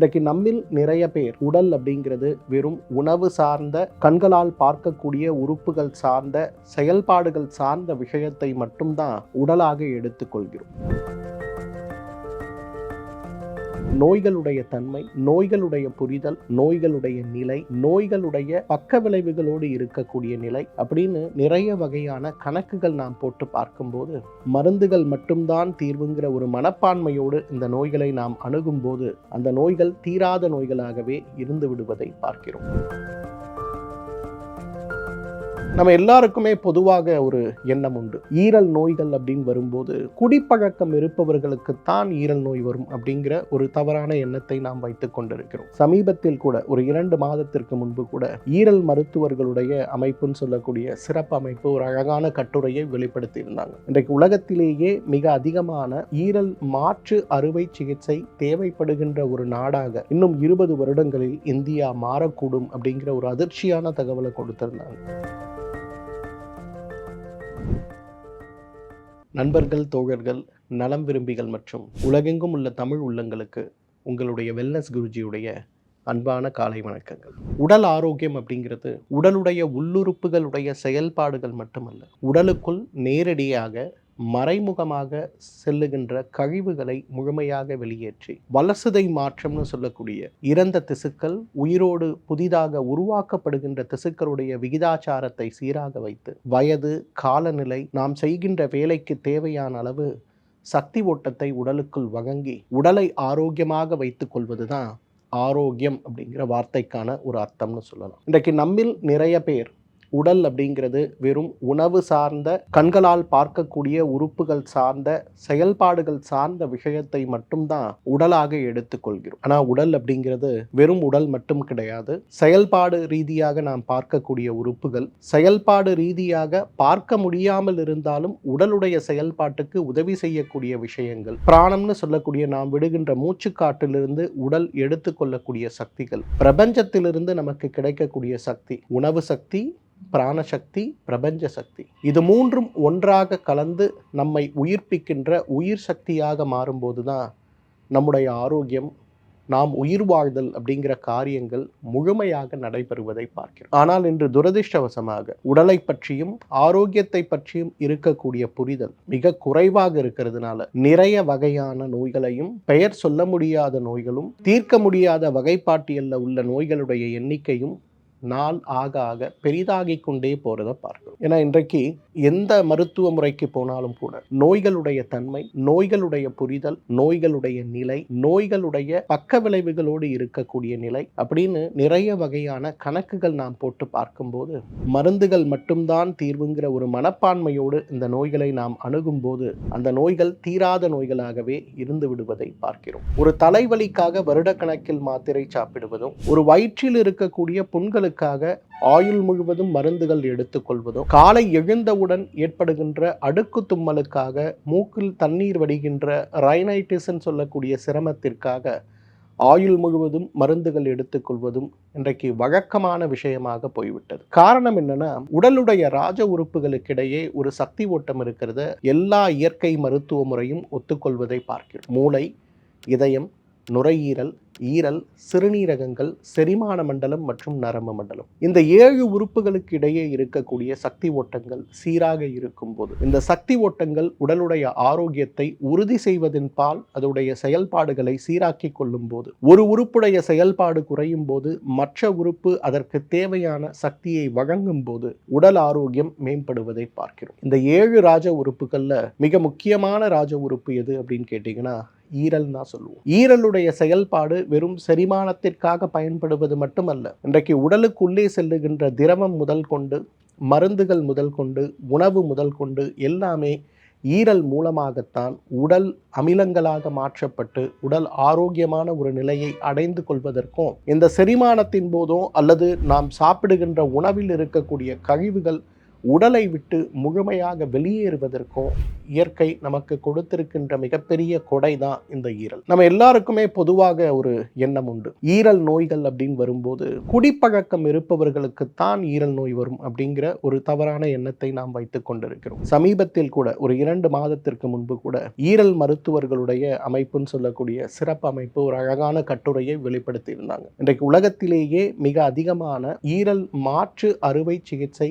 இன்றைக்கு நம்மில் நிறைய பேர் உடல் அப்படிங்கிறது வெறும் உணவு சார்ந்த கண்களால் பார்க்கக்கூடிய உறுப்புகள் சார்ந்த செயல்பாடுகள் சார்ந்த விஷயத்தை மட்டும்தான் உடலாக எடுத்துக்கொள்கிறோம். நோய்களுடைய தன்மை நோய்களுடைய புரிதல் நோய்களுடைய நிலை நோய்களுடைய பக்க விளைவுகளோடு இருக்கக்கூடிய நிலை அப்படின்னு நிறைய வகையான கணக்குகள் நாம் போட்டு பார்க்கும்போது மருந்துகள் மட்டும்தான் தீர்வுங்கிற ஒரு மனப்பான்மையோடு இந்த நோய்களை நாம் அணுகும்போது அந்த நோய்கள் தீராத நோய்களாகவே இருந்து விடுவதை பார்க்கிறோம். நம்ம எல்லாருக்குமே பொதுவாக ஒரு எண்ணம் உண்டு. ஈரல் நோய்கள் அப்படின்னு வரும்போது குடிப்பழக்கம் இருப்பவர்களுக்குத்தான் ஈரல் நோய் வரும் அப்படிங்கிற ஒரு தவறான எண்ணத்தை நாம் வைத்துக் கொண்டிருக்கிறோம். சமீபத்தில் கூட ஒரு இரண்டு மாதத்திற்கு முன்பு கூட ஈரல் மருத்துவர்களுடைய அமைப்புன்னு சொல்லக்கூடிய சிறப்பு அமைப்பு ஒரு அழகான கட்டுரையை வெளிப்படுத்தி இருந்தாங்க இன்றைக்கு உலகத்திலேயே மிக அதிகமான ஈரல் மாற்று அறுவை சிகிச்சை தேவைப்படுகின்ற ஒரு நாடாக இன்னும் இருபது வருடங்களில் இந்தியா மாறக்கூடும் அப்படிங்கிற ஒரு அதிர்ச்சியான தகவலை கொடுத்திருந்தாங்க. நண்பர்கள் தோழர்கள் நலம் விரும்பிகள் மற்றும் உலகெங்கும் உள்ள தமிழ் உள்ளங்களுக்கு உங்களுடைய வெல்னஸ் குருஜியுடைய அன்பான காலை வணக்கங்கள். உடல் ஆரோக்கியம் அப்படிங்கிறது உடலுடைய உள்ளுறுப்புகளுடைய செயல்பாடுகள் மட்டுமல்ல உடலுக்குள் நேரடியாக மறைமுகமாக செல்லுகின்ற கழிவுகளை முழுமையாக வெளியேற்றி வலசுதை மாற்றம்னு சொல்லக்கூடிய இறந்த திசுக்கள் உயிரோடு புதிதாக உருவாக்கப்படுகின்ற திசுக்களுடைய விகிதாச்சாரத்தை சீராக வைத்து வயது காலநிலை நாம் செய்கின்ற வேலைக்கு தேவையான அளவு சக்தி ஓட்டத்தை உடலுக்குள் வழங்கி உடலை ஆரோக்கியமாக வைத்துக் கொள்வதுதான் ஆரோக்கியம் அப்படிங்கிற வார்த்தைக்கான ஒரு அர்த்தம்னு சொல்லலாம். இன்றைக்கு நம்மில் நிறைய பேர் உடல் அப்படிங்கிறது வெறும் உணவு சார்ந்த கண்களால் பார்க்கக்கூடிய உறுப்புகள் சார்ந்த செயல்பாடுகள் சார்ந்த விஷயத்தை மட்டும்தான் உடலாக எடுத்துக்கொள்கிறோம். ஆனால் உடல் அப்படிங்கிறது வெறும் உடல் மட்டும் கிடையாது. செயல்பாடு ரீதியாக நாம் பார்க்கக்கூடிய உறுப்புகள் செயல்பாடு ரீதியாக பார்க்க முடியாமல் இருந்தாலும் உடலுடைய செயல்பாட்டுக்கு உதவி செய்யக்கூடிய விஷயங்கள். பிராணம்னு சொல்லக்கூடிய நாம் விடுகின்ற மூச்சுக்காட்டிலிருந்து உடல் எடுத்துக்கொள்ளக்கூடிய சக்திகள். பிரபஞ்சத்திலிருந்து நமக்கு கிடைக்கக்கூடிய சக்தி உணவு சக்தி பிராணசக்தி பிரபஞ்ச சக்தி இது மூன்றும் ஒன்றாக கலந்து நம்மை உயிர்ப்பிக்கின்ற உயிர் சக்தியாக மாறும்போது தான் நம்முடைய ஆரோக்கியம் நாம் உயிர் வாழ்தல் அப்படிங்கிற காரியங்கள் முழுமையாக நடைபெறுவதை பார்க்கிறோம். ஆனால் இன்று துரதிர்ஷ்டவசமாக உடலை பற்றியும் ஆரோக்கியத்தை பற்றியும் இருக்கக்கூடிய புரிதல் மிக குறைவாக இருக்கிறதுனால நிறைய வகையான நோய்களையும் பெயர் சொல்ல முடியாத நோய்களும் தீர்க்க முடியாத வகைப்பாட்டியல்ல உள்ள நோய்களுடைய எண்ணிக்கையும் நாள் ஆக ஆக பெரிதாகி கொண்டே போகிறத பார்க்கணும் ஏன்னா இன்றைக்கு எந்த மருத்துவ முறைக்கு போனாலும் கூட நோய்களுடைய தன்மை நோய்களுடைய புரிதல் நோய்களுடைய நிலை நோய்களுடைய பக்க விளைவுகளோடு இருக்கக்கூடிய நிலை அப்படின்னு நிறைய வகையான கணக்குகள் நாம் போட்டு பார்க்கும்போது மருந்துகள் மட்டும்தான் தீர்வுங்கிற ஒரு மனப்பான்மையோடு இந்த நோய்களை நாம் அணுகும்போது அந்த நோய்கள் தீராத நோய்களாகவே இருந்து விடுவதை பார்க்கிறோம். ஒரு தலைவலிக்காக வருடக்கணக்கில் மாத்திரை சாப்பிடுவதும் ஒரு வயிற்றில் இருக்கக்கூடிய புண்களுக்கு நோய்களுக்காக ஆயுள் முழுவதும் மருந்துகள் எடுத்துக்கொள்வதும் காலை எழுந்தவுடன் ஏற்படுகின்ற அடுக்கு தும்மலுக்காக மூக்கில் தண்ணீர் வடிகின்ற ரைனைட்டிஸ்ன்னு சொல்லக்கூடிய சிரமத்திற்காக ஆயுள் முழுவதும் மருந்துகள் எடுத்துக்கொள்வதும் இன்றைக்கு வழக்கமான விஷயமாக போய்விட்டது. காரணம் என்னன்னா உடலுடைய ராஜ உறுப்புகளுக்கிடையே ஒரு சக்தி ஓட்டம் இருக்கிறத. எல்லா இயற்கை மருத்துவ முறையும் ஒத்துக்கொள்வதை பார்க்கிறோம். மூளை இதயம் நுரையீரல் ஈரல் சிறுநீரகங்கள் செரிமான மண்டலம் மற்றும் நரம்பு மண்டலம். இந்த ஏழு உறுப்புகளுக்கு இடையே இருக்கக்கூடிய சக்தி ஓட்டங்கள் சீராக இருக்கும் போது இந்த சக்தி ஓட்டங்கள் உடலுடைய ஆரோக்கியத்தை உறுதி செய்வதன் பால் அதனுடைய செயல்பாடுகளை சீராக்கி கொள்ளும் போது ஒரு உறுப்புடைய செயல்பாடு குறையும் போது மற்ற உறுப்பு அதற்கு தேவையான சக்தியை வழங்கும் போது உடல் ஆரோக்கியம் மேம்படுவதை பார்க்கிறோம். இந்த ஏழு ராஜ உறுப்புகள்ல மிக முக்கியமான ராஜ உறுப்பு எது அப்படின்னு கேட்டீங்கன்னா ஈரல் தான் சொல்லுவோம். ஈரலுடைய செயல்பாடு வெறும் செரிமானத்திற்காக பயன்படுவது மட்டுமல்ல இன்றைக்கு உடலுக்குள்ளே செல்லுகின்ற திரவம் முதல் கொண்டு மருந்துகள் முதல் கொண்டு உணவு முதல் கொண்டு எல்லாமே ஈரல் மூலமாகத்தான் உடல் அமிலங்களாக மாற்றப்பட்டு உடல் ஆரோக்கியமான ஒரு நிலையை அடைந்து கொள்வதற்கும் இந்த செரிமானத்தின் போதோ அல்லது நாம் சாப்பிடுகின்ற உணவில் இருக்கக்கூடிய கழிவுகள் உடலை விட்டு முழுமையாக வெளியேறுவதற்கும் இயற்கை நமக்கு கொடுத்திருக்கின்ற மிகப்பெரிய கொடை தான் இந்த ஈரல். நம்ம எல்லாருக்குமே பொதுவாக ஒரு எண்ணம் உண்டு. ஈரல் நோய்கள் அப்படின்னு வரும்போது குடிப்பழக்கம் இருப்பவர்களுக்கு தான் ஈரல் நோய் வரும் அப்படிங்கிற ஒரு தவறான எண்ணத்தை நாம் வைத்துக் கொண்டிருக்கிறோம். சமீபத்தில் கூட ஒரு இரண்டு மாதத்திற்கு முன்பு கூட ஈரல் மருத்துவர்களுடைய அமைப்புன்னு சொல்லக்கூடிய சிறப்பு அமைப்பு ஒரு அழகான கட்டுரையை வெளிப்படுத்தி இருந்தாங்க இன்றைக்கு உலகத்திலேயே மிக அதிகமான ஈரல் மாற்று அறுவை சிகிச்சை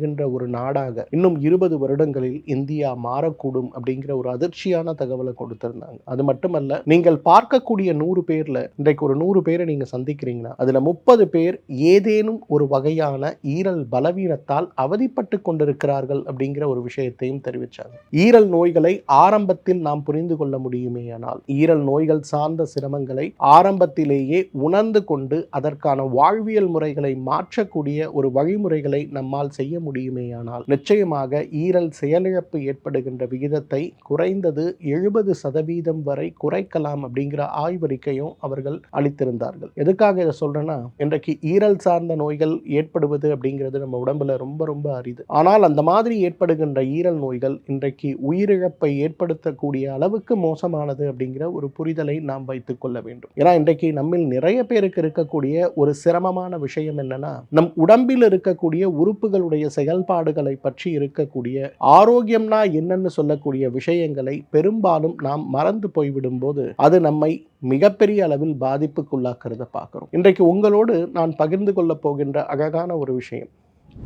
தேவைப்படுகின்ற ஒரு நாடாக இன்னும் இருபது வருடங்களில் இந்தியா மாறக்கூடும் அப்படிங்கிற ஒரு அதிர்ச்சியான தகவலை கொடுத்திருந்தாங்க. அது மட்டுமல்ல நீங்கள் பார்க்கக்கூடிய நூறு பேர்ல இன்றைக்கு ஒரு நூறு பேரை நீங்க சந்திக்கிறீங்கன்னா அதுல முப்பது பேர் ஏதேனும் ஒரு வகையான ஈரல் பலவீனத்தால் அவதிப்பட்டு கொண்டிருக்கிறார்கள் அப்படிங்கிற ஒரு விஷயத்தையும் தெரிவித்தாங்க ஈரல் நோய்களை ஆரம்பத்தில் நாம் புரிந்து கொள்ள முடியுமேயானால் ஈரல் நோய்கள் சார்ந்த சிரமங்களை ஆரம்பத்திலேயே உணர்ந்து கொண்டு அதற்கான வாழ்வியல் முறைகளை மாற்றக்கூடிய ஒரு வழிமுறைகளை நம்மால் செய்ய முடியும் முடியுமேயானால் நிச்சயமாக ஈரல் செயலிழப்பு ஏற்படுகின்ற விகிதத்தை குறைந்தது எழுபது சதவீதம் வரை குறைக்கலாம் அப்படிங்கிற ஆய்வறிக்கையும் அவர்கள் அளித்திருந்தார்கள். எதுக்காக இதை சொல்றேன்னா இன்றைக்கு ஈரல் சார்ந்த நோய்கள் ஏற்படுவது அப்படிங்கிறது நம்ம உடம்புல ரொம்ப ரொம்ப அரிது. ஆனால் அந்த மாதிரி ஏற்படுகின்ற ஈரல் நோய்கள் இன்றைக்கு உயிரிழப்பை ஏற்படுத்தக்கூடிய அளவுக்கு மோசமானது அப்படிங்கிற ஒரு புரிதலை நாம் வைத்துக் கொள்ள வேண்டும். ஏன்னா இன்றைக்கு நம்மில் நிறைய பேருக்கு இருக்கக்கூடிய ஒரு சிரமமான விஷயம் என்னன்னா நம் உடம்பில் இருக்கக்கூடிய உறுப்புகளுடைய செயல்பாடுகளை பற்றி இருக்கக்கூடிய ஆரோக்கியம்னா என்னன்னு சொல்லக்கூடிய விஷயங்களை பெரும்பாலும் நாம் மறந்து போய்விடும் போது அது நம்மை மிகப்பெரிய அளவில் பாதிப்புக்குள்ளாக்கிறத பார்க்குறோம். இன்றைக்கு உங்களோடு நான் பகிர்ந்து கொள்ளப் போகின்ற அழகான ஒரு விஷயம்.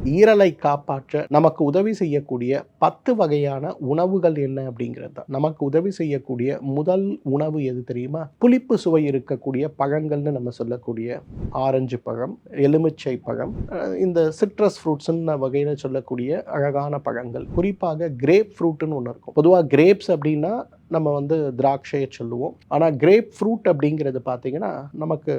ஈரலை காப்பாற்ற நமக்கு உதவி செய்யக்கூடிய பத்து வகையான உணவுகள் என்ன அப்படிங்கிறது தான். நமக்கு உதவி செய்யக்கூடிய முதல் உணவு எது தெரியுமா? புளிப்பு சுவை இருக்கக்கூடிய பழங்கள்னு நம்ம சொல்லக்கூடிய ஆரஞ்சு பழம் எலுமிச்சை பழம் இந்த சிட்ரஸ் ஃப்ரூட்ஸ்ன்னு வகையில் சொல்லக்கூடிய அழகான பழங்கள். குறிப்பாக கிரேப் ஃப்ரூட்டுன்னு ஒன்று இருக்கும். பொதுவாக கிரேப்ஸ் அப்படின்னா நம்ம வந்து திராட்சையை சொல்லுவோம். ஆனால் கிரேப் ஃப்ரூட் அப்படிங்கிறது பார்த்தீங்கன்னா நமக்கு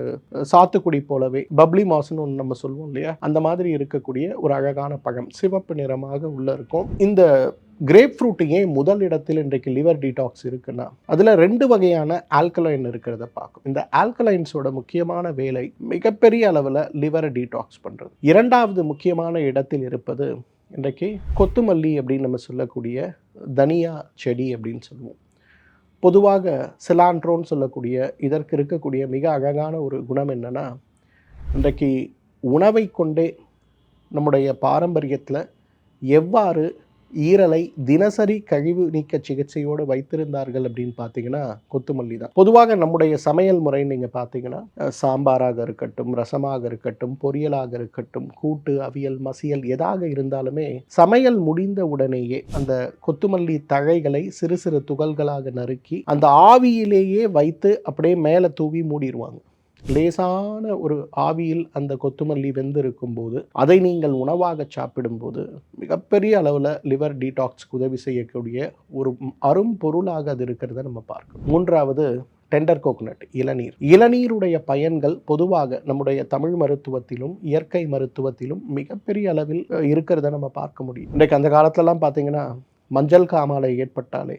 சாத்துக்குடி போலவே பப்ளி மாஸ்னு ஒன்று நம்ம சொல்லுவோம் இல்லையா? அந்த மாதிரி இருக்கக்கூடிய ஒரு அழகான பழம் சிவப்பு நிறமாக உள்ளே இருக்கும். இந்த கிரேப் ஃப்ரூட் ஏன் முதல் இடத்தில் இன்றைக்கு லிவர் டீடாக்ஸ் இருக்குன்னா அதில் ரெண்டு வகையான ஆல்கலைன் இருக்கிறத பார்க்கும். இந்த ஆல்கலைன்ஸோட முக்கியமான வேலை மிகப்பெரிய அளவில் லிவரை டீடாக்ஸ் பண்ணுறது இரண்டாவது முக்கியமான இடத்தில் இருப்பது இன்றைக்கு கொத்துமல்லி அப்படின்னு நம்ம சொல்லக்கூடிய தனியா செடி அப்படின்னு சொல்லுவோம். பொதுவாக சிலாண்ட்ரோன்னு சொல்லக்கூடிய இதற்கு இருக்கக்கூடிய மிக அழகான ஒரு குணம் என்னென்னா இன்றைக்கு உணவை கொண்டே நம்முடைய பாரம்பரியத்தில் எவ்வாறு ஈரலை தினசரி கழிவு நீக்க சிகிச்சையோடு வைத்திருந்தார்கள் அப்படின்னு பார்த்தீங்கன்னா கொத்துமல்லி தான். பொதுவாக நம்முடைய சமையல் முறை நீங்கள் பார்த்தீங்கன்னா சாம்பாராக இருக்கட்டும் ரசமாக இருக்கட்டும் பொரியலாக இருக்கட்டும் கூட்டு அவியல் மசியல் எதாக இருந்தாலுமே சமையல் முடிந்த உடனேயே அந்த கொத்துமல்லி தழைகளை சிறு சிறு துகள்களாக நறுக்கி அந்த ஆவியிலேயே வைத்து அப்படியே மேலே தூவி மூடிடுவாங்க லேசான ஒரு ஆவியில் அந்த கொத்துமல்லி வெந்திருக்கும் போது அதை நீங்கள் உணவாக சாப்பிடும்போது மிகப்பெரிய அளவில் லிவர் டீடாக்ஸ்க்கு உதவி செய்யக்கூடிய ஒரு அரும் பொருளாக அது இருக்கிறத நம்ம பார்க்கணும். மூன்றாவது டெண்டர் கோகனட் இளநீர். இளநீருடைய பயன்கள் பொதுவாக நம்முடைய தமிழ் மருத்துவத்திலும் இயற்கை மருத்துவத்திலும் மிகப்பெரிய அளவில் இருக்கிறத நம்ம பார்க்க முடியும். இன்றைக்கு அந்த காலத்திலலாம் பார்த்தீங்கன்னா மஞ்சள் காமாலை ஏற்பட்டாலே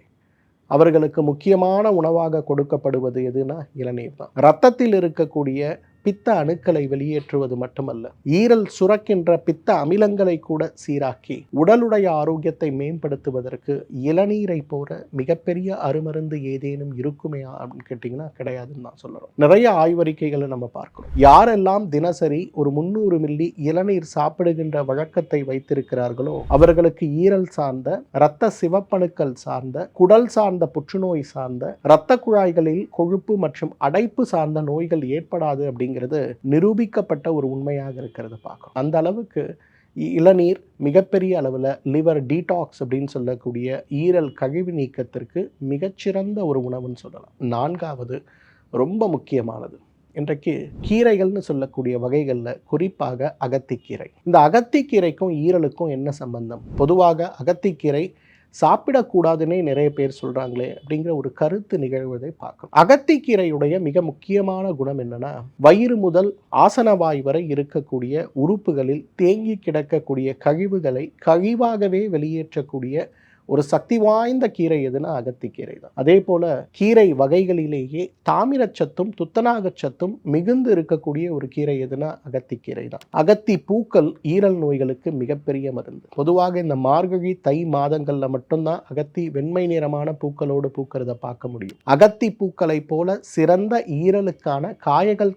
அவர்களுக்கு முக்கியமான உணவாக கொடுக்கப்படுவது எதுனா இளநீர் தான் ரத்தத்தில் இருக்கக்கூடிய பித்த அணுக்களை வெளியேற்றுவது மட்டுமல்ல ஈரல் சுரக்கின்ற பித்த அமிலங்களை கூட சீராக்கி உடலுடைய ஆரோக்கியத்தை மேம்படுத்துவதற்கு இளநீரை போல மிகப்பெரிய அருமருந்து ஏதேனும் இருக்குமே அப்படின்னு கேட்டிங்கன்னா கிடையாதுன்னு தான் சொல்லணும் நிறைய ஆய்வறிக்கைகளை நம்ம பார்க்கிறோம். யாரெல்லாம் தினசரி ஒரு முந்நூறு மில்லி இளநீர் சாப்பிடுகின்ற வழக்கத்தை வைத்திருக்கிறார்களோ அவர்களுக்கு ஈரல் சார்ந்த இரத்த சிவப்பணுக்கள் சார்ந்த குடல் சார்ந்த புற்றுநோய் சார்ந்த இரத்த குழாய்களில் கொழுப்பு மற்றும் அடைப்பு சார்ந்த நோய்கள் ஏற்படாது அப்படிங்கிறது நிரூபிக்கப்பட்ட ஒரு உண்மையாக இருக்கிறத பார்க்குறோம். அந்த அளவுக்கு இ- இளநீர் மிகப்பெரிய அளவில் லிவர் டீடாக்ஸ் அப்படின்னு சொல்லக்கூடிய ஈரல் கழிவு நீக்கத்திற்கு மிகச்சிறந்த ஒரு உணவுன்னு சொல்லலாம். நான்காவது ரொம்ப முக்கியமானது. இன்றைக்கு கீரைகள்னு சொல்லக்கூடிய வகைகளில் குறிப்பாக அகத்திக்கீரை. இந்த அகத்திக்கீரைக்கும் ஈரலுக்கும் என்ன சம்பந்தம்? பொதுவாக அகத்திக்கீரை சாப்பிடக்கூடாதுன்னே நிறைய பேர் சொல்கிறாங்களே அப்படிங்கிற ஒரு கருத்து நிகழ்வதை பார்க்கணும். அகத்திக்கீரையுடைய மிக முக்கியமான குணம் என்னென்னா வயிறு முதல் ஆசனவாய் வரை இருக்கக்கூடிய உறுப்புகளில் தேங்கி கிடக்கக்கூடிய கழிவுகளை கழிவாகவே வெளியேற்றக்கூடிய ஒரு சக்தி வாய்ந்த கீரை எதுனா அகத்திக்கீரை தான். அதே போல கீரை வகைகளிலேயே தாமிரச்சத்தும் துத்தநாகச்சத்தும் மிகுந்து இருக்கக்கூடிய ஒரு கீரை எதுனா அகத்திக்கீரை தான். அகத்தி பூக்கள் ஈரல் நோய்களுக்கு மிகப்பெரிய மருந்து. பொதுவாக இந்த மார்கழி தை மாதங்களில் மட்டும்தான் அகத்தி வெண்மை நிறமான பூக்களோடு பூக்கிறத பார்க்க முடியும். அகத்தி பூக்களை போல சிறந்த ஈரலுக்கான காயகல்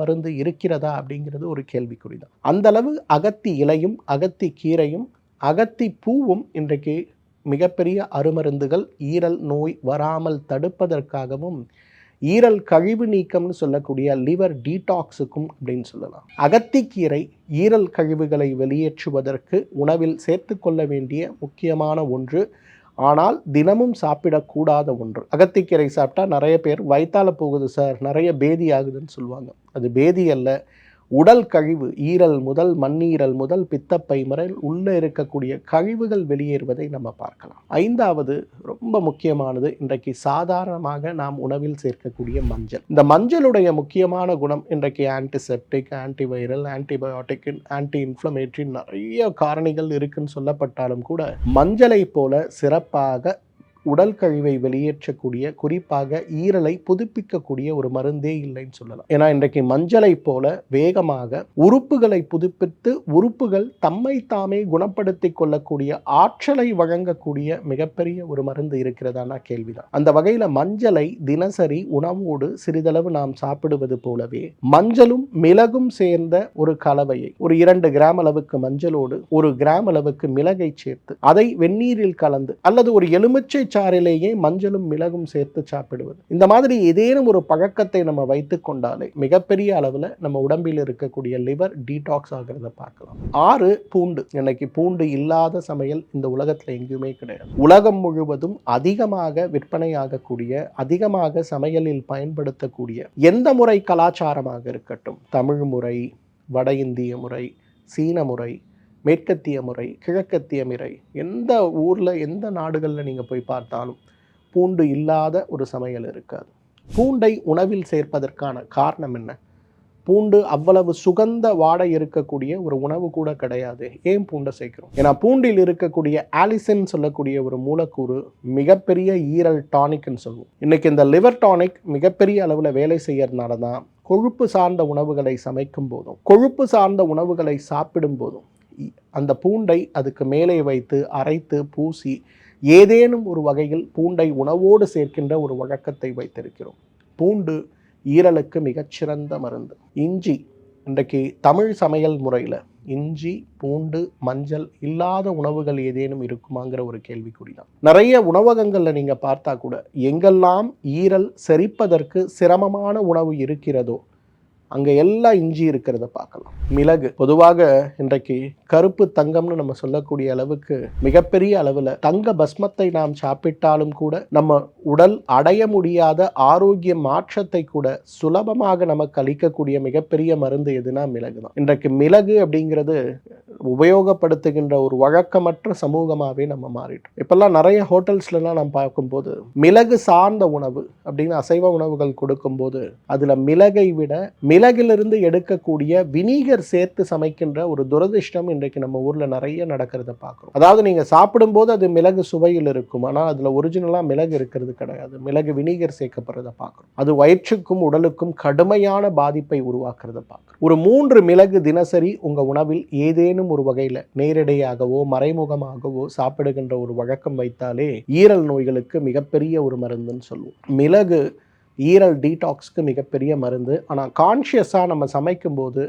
மருந்து இருக்கிறதா அப்படிங்கிறது ஒரு கேள்விக்குறிதான் அந்த அளவு அகத்தி இலையும் அகத்தி கீரையும் அகத்தி பூவும் இன்றைக்கு மிகப்பெரிய அருமருந்துகள் ஈரல் நோய் வராமல் தடுப்பதற்காகவும் ஈரல் கழிவு நீக்கம்னு சொல்லக்கூடிய லிவர் டீடாக்ஸுக்கும் அப்படின்னு சொல்லலாம். அகத்திக்கீரை ஈரல் கழிவுகளை வெளியேற்றுவதற்கு உணவில் சேர்த்து கொள்ள வேண்டிய முக்கியமான ஒன்று. ஆனால் தினமும் சாப்பிடக்கூடாத ஒன்று. அகத்திக்கீரை சாப்பிட்டா நிறைய பேர் வயிற்றால போகுது சார் நிறைய பேதி ஆகுதுன்னு சொல்லுவாங்க. அது பேதி அல்ல உடல் கழிவு ஈரல் முதல் மண்ணீரல் முதல் பித்தப்பை முறையில் உள்ளே இருக்கக்கூடிய கழிவுகள் வெளியேறுவதை நம்ம பார்க்கலாம். ஐந்தாவது ரொம்ப முக்கியமானது இன்றைக்கு சாதாரணமாக நாம் உணவில் சேர்க்கக்கூடிய மஞ்சள். இந்த மஞ்சளுடைய முக்கியமான குணம் இன்றைக்கு antiseptic antiviral antibiotic anti inflammatory நிறைய காரணிகள் இருக்குன்னு சொல்லப்பட்டாலும் கூட மஞ்சளை போல சிறப்பாக உடல் கழிவை வெளியேற்றக்கூடிய குறிப்பாக ஈரலை புதுப்பிக்கக்கூடிய ஒரு மருந்தே இல்லைன்னு சொல்லலாம். ஏன்னா இன்றைக்கு மஞ்சளை போல வேகமாக உறுப்புகளை புதுப்பித்து உறுப்புகள் தம்மை தாமே குணப்படுத்தி கொள்ளக்கூடிய ஆற்றலை வழங்கக்கூடிய மிகப்பெரிய ஒரு மருந்து இருக்கிறதானா கேள்விதான். அந்த வகையில மஞ்சளை தினசரி உணவோடு சிறிதளவு நாம் சாப்பிடுவது போலவே மஞ்சளும் மிளகும் சேர்ந்த ஒரு கலவையை ஒரு இரண்டு கிராம் அளவுக்கு மஞ்சளோடு ஒரு கிராம் அளவுக்கு மிளகை சேர்த்து அதை வெந்நீரில் கலந்து அல்லது ஒரு எலுமிச்சை சாறிலேயே மஞ்சளும் மிளகும் சேர்த்து சாப்பிடுவது. இந்த மாதிரி ஏதேனும் ஒரு பழக்கத்தை நம்ம வைத்து கொண்டாலே மிகப்பெரிய அளவில் நம்ம உடம்பில் இருக்கக்கூடிய லிவர் டீடாக்ஸ் ஆகிறத பார்க்கலாம். ஆறு பூண்டு. இன்னைக்கு பூண்டு இல்லாத சமையல் இந்த உலகத்தில் எங்கேயுமே கிடையாது. உலகம் முழுவதும் அதிகமாக விற்பனை ஆகக்கூடிய அதிகமாக சமையலில் பயன்படுத்தக்கூடிய எந்த முறை கலாச்சாரமாக இருக்கட்டும் தமிழ் முறை வட இந்திய முறை சீன முறை மேற்கத்திய முறை கிழக்கத்திய முறை எந்த ஊரில் எந்த நாடுகளில் நீங்கள் போய் பார்த்தாலும் பூண்டு இல்லாத ஒரு சமையல் இருக்காது. பூண்டை உணவில் சேர்ப்பதற்கான காரணம் என்ன? பூண்டு அவ்வளவு சுகந்த வாடை இருக்கக்கூடிய ஒரு உணவு கூட கிடையாது. ஏன் பூண்டை சேர்க்கிறோம்? ஏன்னா பூண்டில் இருக்கக்கூடிய ஆலிசன் சொல்லக்கூடிய ஒரு மூலக்கூறு மிகப்பெரிய ஈரல் டானிக்னு சொல்லுவோம். இன்னைக்கு இந்த லிவர் டானிக் மிகப்பெரிய அளவில் வேலை செய்யறதுனால தான் கொழுப்பு சார்ந்த உணவுகளை சமைக்கும் போதும் கொழுப்பு சார்ந்த உணவுகளை சாப்பிடும் போதும் அந்த பூண்டை அதுக்கு மேலே வைத்து அரைத்து பூசி ஏதேனும் ஒரு வகையில் பூண்டை உணவோடு சேர்க்கின்ற ஒரு வழக்கத்தை வைத்திருக்கிறோம். பூண்டு ஈரலுக்கு மிகச்சிறந்த மருந்து. இஞ்சி இன்றைக்கு தமிழ் சமையல் முறையில் இஞ்சி பூண்டு மஞ்சள் இல்லாத உணவுகள் ஏதேனும் இருக்குமாங்கிற ஒரு கேள்விக்குறி தான் நிறைய உணவகங்களில் நீங்கள் பார்த்தா கூட எங்கெல்லாம் ஈரல் செரிப்பதற்கு சிரமமான உணவு இருக்கிறதோ அங்கே எல்லாம் இஞ்சி இருக்கிறத பார்க்கலாம். மிளகு பொதுவாக இன்றைக்கு கருப்பு தங்கம்னு நம்ம சொல்லக்கூடிய அளவுக்கு மிகப்பெரிய அளவில் தங்க பஸ்மத்தை நாம் சாப்பிட்டாலும் கூட நம்ம உடல் அடைய முடியாத ஆரோக்கிய மாற்றத்தை கூட சுலபமாக நமக்கு அளிக்கக்கூடிய மிகப்பெரிய மருந்து எதுனா மிளகு தான் இன்றைக்கு மிளகு அப்படிங்கிறது உபயோகப்படுத்துகின்ற ஒரு வழக்கமற்ற சமூகமாகவே நம்ம மாறிட்டோம். இப்போல்லாம் நிறைய ஹோட்டல்ஸ்லாம் நம்ம பார்க்கும்போது மிளகு சார்ந்த உணவு அப்படின்னு அசைவ உணவுகள் கொடுக்கும்போது அதில் மிளகை விட மிளகிலிருந்து எடுக்கக்கூடிய வினீகர் சேர்த்து சமைக்கின்ற ஒரு துரதிர்ஷ்டம் இன்றைக்கு நம்ம ஊரில் நிறைய நடக்கிறத பார்க்குறோம். அதாவது நீங்கள் சாப்பிடும்போது அது மிளகு சுவையில் இருக்கும். ஆனால் அதில் ஒரிஜினலாக மிளகு இருக்கிறது கிடையாது. மிளகு வினீகர் சேர்க்கப்படுறத பார்க்குறோம். அது வயிற்றுக்கும் உடலுக்கும் கடுமையான பாதிப்பை உருவாக்குறத பார்க்குறோம். ஒரு மூன்று மிளகு தினசரி உங்கள் உணவில் ஏதேனும் ஒரு வகையில் நேரடியாகவோ மறைமுகமாகவோ சாப்பிடுகின்ற ஒரு வழக்கம் வைத்தாலே ஈரல் நோய்களுக்கு மிகப்பெரிய ஒரு மருந்துன்னு சொல்லுவோம். மிளகு ஈரல் டீடாக்ஸ்க்கு மிகப்பெரிய மருந்து. ஆனால் கான்ஷியஸாக நம்ம சமைக்கும்போது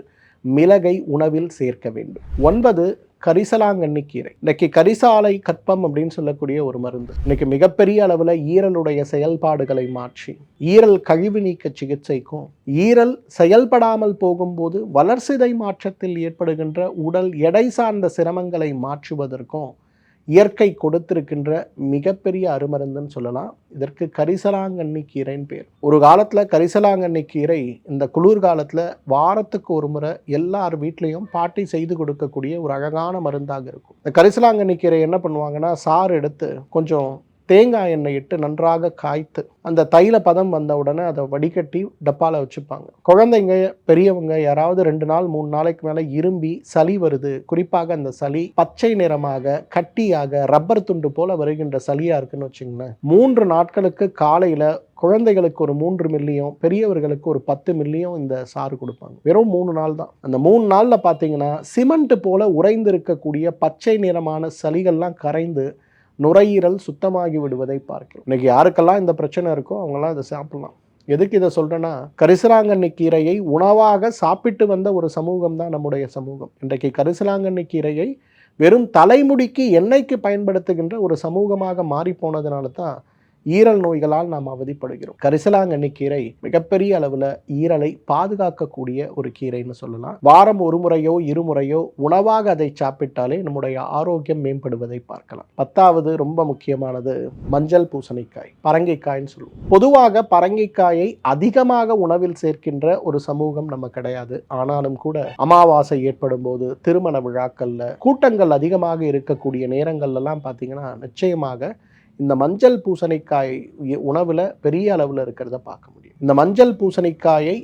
மிளகை உணவில் சேர்க்க வேண்டும். ஒன்பது கரிசலாங்கண்ணி கீரை இன்னைக்கு கரிசாலை கற்பம் அப்படின்னு சொல்லக்கூடிய ஒரு மருந்து. இன்னைக்கு மிகப்பெரிய அளவில் ஈரலுடைய செயல்பாடுகளை மாற்றி ஈரல் கழிவு நீக்க சிகிச்சைக்கும் ஈரல் செயல்படாமல் போகும்போது வளர்சிதை மாற்றத்தில் ஏற்படுகின்ற உடல் எடை சார்ந்த சிரமங்களை மாற்றுவதற்கும் இயற்கை கொடுத்திருக்கின்ற மிகப்பெரிய அருமருந்துன்னு சொல்லலாம். இதற்கு கரிசலாங்கண்ணி கீரைன்னு பேர். ஒரு காலத்தில் கரிசலாங்கண்ணி கீரை இந்த குளிர் காலத்தில் வாரத்துக்கு ஒரு முறை எல்லார் வீட்லேயும் பாட்டி செய்து கொடுக்கக்கூடிய ஒரு அழகான மருந்தாக இருக்கும். இந்த கரிசலாங்கண்ணி கீரை என்ன பண்ணுவாங்கன்னா சாறு எடுத்து கொஞ்சம் தேங்காய் எண்ணெய் இட்டு நன்றாக காய்த்து அந்த தைல பதம் வந்த உடனே அதை வடிகட்டி டப்பாவில் வச்சுப்பாங்க. குழந்தைங்க பெரியவங்க யாராவது ரெண்டு நாள் மூணு நாளைக்கு மேலே இரும்பி சளி வருது. குறிப்பாக அந்த சளி பச்சை நிறமாக கட்டியாக ரப்பர் துண்டு போல வருகின்ற சளியாக இருக்குன்னு வச்சுங்களேன். மூன்று நாட்களுக்கு காலையில் குழந்தைகளுக்கு ஒரு மூன்று மில்லியும் பெரியவர்களுக்கு ஒரு பத்து மில்லியும் இந்த சாறு கொடுப்பாங்க. வெறும் மூணு நாள் தான். அந்த மூணு நாளில் பார்த்தீங்கன்னா சிமெண்ட் போல உறைந்து இருக்கக்கூடிய பச்சை நிறமான சளிகள்லாம் கரைந்து நுரையீரல் சுத்தமாகி விடுவதை பார்க்கிறோம். இன்றைக்கி யாருக்கெல்லாம் இந்த பிரச்சனை இருக்கோ அவங்களாம் இதை சாப்பிட்லாம். எதுக்கு இதை சொல்கிறேன்னா கரிசலாங்கண்ணி கீரையை உணவாக சாப்பிட்டு வந்த ஒரு சமூகம் தான் நம்முடைய சமூகம். இன்றைக்கு கரிசலாங்கண்ணி கீரையை வெறும் தலைமுடிக்கு எண்ணெய்க்கு பயன்படுத்துகின்ற ஒரு சமூகமாக மாறி போனதுனால தான் ஈரல் நோய்களால் நாம் அவதிப்படுகிறோம். கரிசலாங்கண்ணி கீரை மிகப்பெரிய அளவில் ஈரலை பாதுகாக்கக்கூடிய ஒரு கீரைன்னு சொல்லலாம். வாரம் ஒரு முறையோ இருமுறையோ உணவாக அதை சாப்பிட்டாலே நம்முடைய ஆரோக்கியம் மேம்படுவதை பார்க்கலாம். பத்தாவது ரொம்ப முக்கியமானது மஞ்சள் பூசணிக்காய் பரங்கிக்காய்ன்னு சொல்லுவோம். பொதுவாக பரங்கிக்காயை அதிகமாக உணவில் சேர்க்கின்ற ஒரு சமூகம் நம்ம கிடையாது. ஆனாலும் கூட அமாவாசை ஏற்படும் போது திருமண விழாக்கள்ல கூட்டங்கள் அதிகமாக இருக்கக்கூடிய நேரங்கள்லாம் பார்த்தீங்கன்னா நிச்சயமாக இந்த மஞ்சள் பூசணிக்காய் உணவில் பெரிய அளவில் இருக்கிறத பார்க்க முடியும். இந்த மஞ்சள் பூசணிக்காயை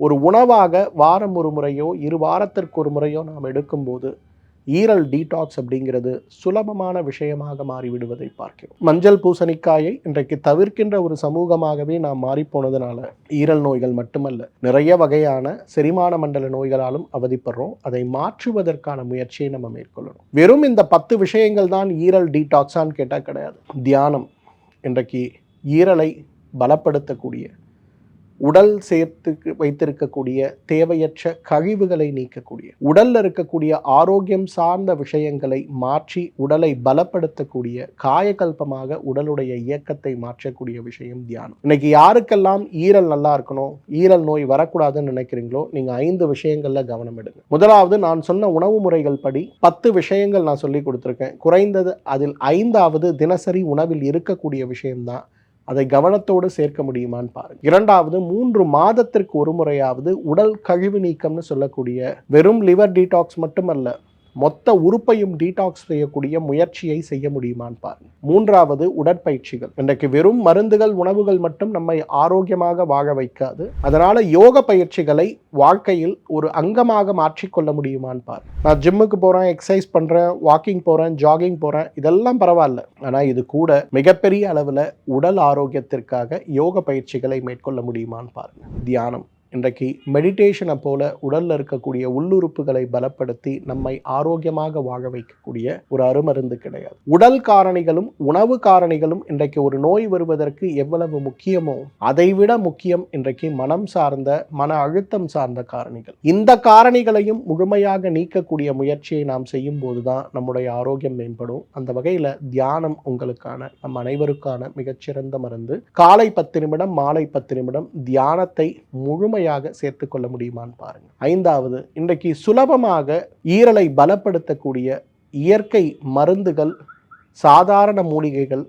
ஒரு உணவாக வாரம் ஒரு முறையோ இரு வாரத்திற்கு ஒரு முறையோ நாம் எடுக்கும்போது ஈரல் டீடாக்ஸ் அப்படிங்கிறது சுலபமான விஷயமாக மாறிவிடுவதை பார்க்கிறோம். மஞ்சள் பூசணிக்காயை இன்றைக்கு தவிர்க்கின்ற ஒரு சமூகமாகவே நாம் மாறிப்போனதுனால ஈரல் நோய்கள் மட்டுமல்ல நிறைய வகையான செரிமான மண்டல நோய்களாலும் அவதிப்படுறோம். அதை மாற்றுவதற்கான முயற்சியை நம்ம மேற்கொள்ளணும். வெறும் இந்த பத்து விஷயங்கள் தான் ஈரல் டீடாக்ஸான்னு கேட்டால் கிடையாது. தியானம் இன்றைக்கு ஈரலை பலப்படுத்தக்கூடிய உடல் சேர்த்து வைத்திருக்கக்கூடிய தேவையற்ற கழிவுகளை நீக்கக்கூடிய உடல்ல இருக்கக்கூடிய ஆரோக்கியம் சார்ந்த விஷயங்களை மாற்றி உடலை பலப்படுத்தக்கூடிய காயகல்பமாக உடலுடைய இயக்கத்தை மாற்றக்கூடிய விஷயம் தியானம். இன்னைக்கு யாருக்கெல்லாம் ஈரல் நல்லா இருக்கணும் ஈரல் நோய் வரக்கூடாதுன்னு நினைக்கிறீங்களோ நீங்க ஐந்து விஷயங்கள்ல கவனம் எடுங்க. முதலாவது நான் சொன்ன உணவு முறைகள் படி பத்து விஷயங்கள் நான் சொல்லி கொடுத்துருக்கேன். குறைந்தது அதில் ஐந்தாவது தினசரி உணவில் இருக்கக்கூடிய விஷயம்தான் அதை கவனத்தோடு சேர்க்க முடியுமான்னு பாருங்க இரண்டாவது மூன்று மாதத்திற்கு ஒரு முறையாவது உடல் கழிவு நீக்கம்னு சொல்லக்கூடிய வெறும் லிவர் டீடாக்ஸ் மட்டுமல்ல மொத்த உறுப்பையும் டீடாக்ஸ் செய்யக்கூடிய முயற்சியை செய்ய முடியுமான்னு பாருங்க. மூன்றாவது உடற்பயிற்சிகள். இன்றைக்கு வெறும் மருந்துகள் உணவுகள் மட்டும் நம்மை ஆரோக்கியமாக வாழ வைக்காது. அதனால யோக பயிற்சிகளை வாழ்க்கையில் ஒரு அங்கமாக மாற்றிக்கொள்ள முடியுமான்னு பாருங்க. நான் ஜிம்முக்கு போறேன் எக்ஸசைஸ் பண்றேன் வாக்கிங் போறேன் ஜாகிங் போறேன் இதெல்லாம் பரவாயில்ல. ஆனா இது கூட மிகப்பெரிய அளவில் உடல் ஆரோக்கியத்திற்காக யோக பயிற்சிகளை மேற்கொள்ள முடியுமான்னு பாருங்க. தியானம். இன்றைக்கு மெடிடேஷனை போல உடலில் இருக்கக்கூடிய உள்ளுறுப்புகளை பலப்படுத்தி நம்மை ஆரோக்கியமாக வாழ வைக்கக்கூடிய ஒரு அருமருந்து கிடையாது. உடல் காரணிகளும் உணவு காரணிகளும் இன்றைக்கு ஒரு நோய் வருவதற்கு எவ்வளவு முக்கியமோ அதைவிட முக்கியம் இன்றைக்கு மனம் சார்ந்த மன அழுத்தம் சார்ந்த காரணிகள். இந்த காரணிகளையும் முழுமையாக நீக்கக்கூடிய முயற்சியை நாம் செய்யும் போதுதான் நம்முடைய ஆரோக்கியம் மேம்படும். அந்த வகையில் தியானம் உங்களுக்கான நம் அனைவருக்கான மிகச்சிறந்த மருந்து. காலை பத்து நிமிடம் மாலை பத்து நிமிடம் தியானத்தை முழுமை முழுமையாக சேர்த்து கொள்ள முடியுமான்னு பாருங்க. ஐந்தாவது இன்றைக்கு சுலபமாக ஈரலை பலப்படுத்தக்கூடிய இயற்கை மருந்துகள் சாதாரண மூலிகைகள்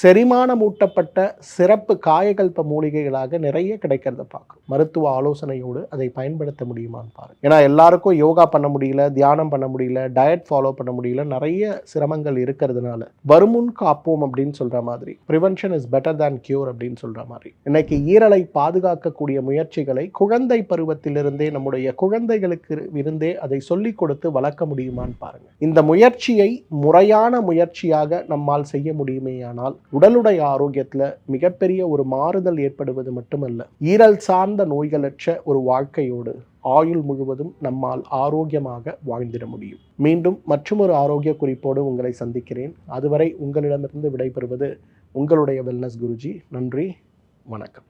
செரிமானம் ஊட்டப்பட்ட சிறப்பு காயகல்ப மூலிகைகளாக நிறைய கிடைக்கிறத பார்க்கும் மருத்துவ ஆலோசனையோடு அதை பயன்படுத்த முடியுமான்னு பாருங்க. ஏன்னா எல்லாருக்கும் யோகா பண்ண முடியல தியானம் பண்ண முடியல டயட் ஃபாலோ பண்ண முடியல நிறைய சிரமங்கள் இருக்கிறதுனால வருமுன் காப்போம் அப்படின்னு சொல்ற மாதிரி prevention is better than cure அப்படின்னு சொல்ற மாதிரி இன்னைக்கு ஈரலை பாதுகாக்கக்கூடிய முயற்சிகளை குழந்தை பருவத்திலிருந்தே நம்முடைய குழந்தைகளுக்கு இருந்தே அதை சொல்லிக் கொடுத்து வளர்க்க முடியுமான்னு பாருங்க. இந்த முயற்சியை முறையான முயற்சியாக நம்மால் செய்ய முடியுமேயானால் உடலுடைய ஆரோக்கியத்தில் மிகப்பெரிய ஒரு மாறுதல் ஏற்படுவது மட்டுமல்ல ஈரல் சார்ந்த நோய்களற்ற ஒரு வாழ்க்கையோடு ஆயுள் முழுவதும் நம்மால் ஆரோக்கியமாக வாழ்ந்திட முடியும். மீண்டும் மற்றொரு ஆரோக்கிய குறிப்போடு உங்களை சந்திக்கிறேன். அதுவரை உங்களிடமிருந்து விடைபெறுவது உங்களுடைய வெல்னஸ் குருஜி. நன்றி வணக்கம்.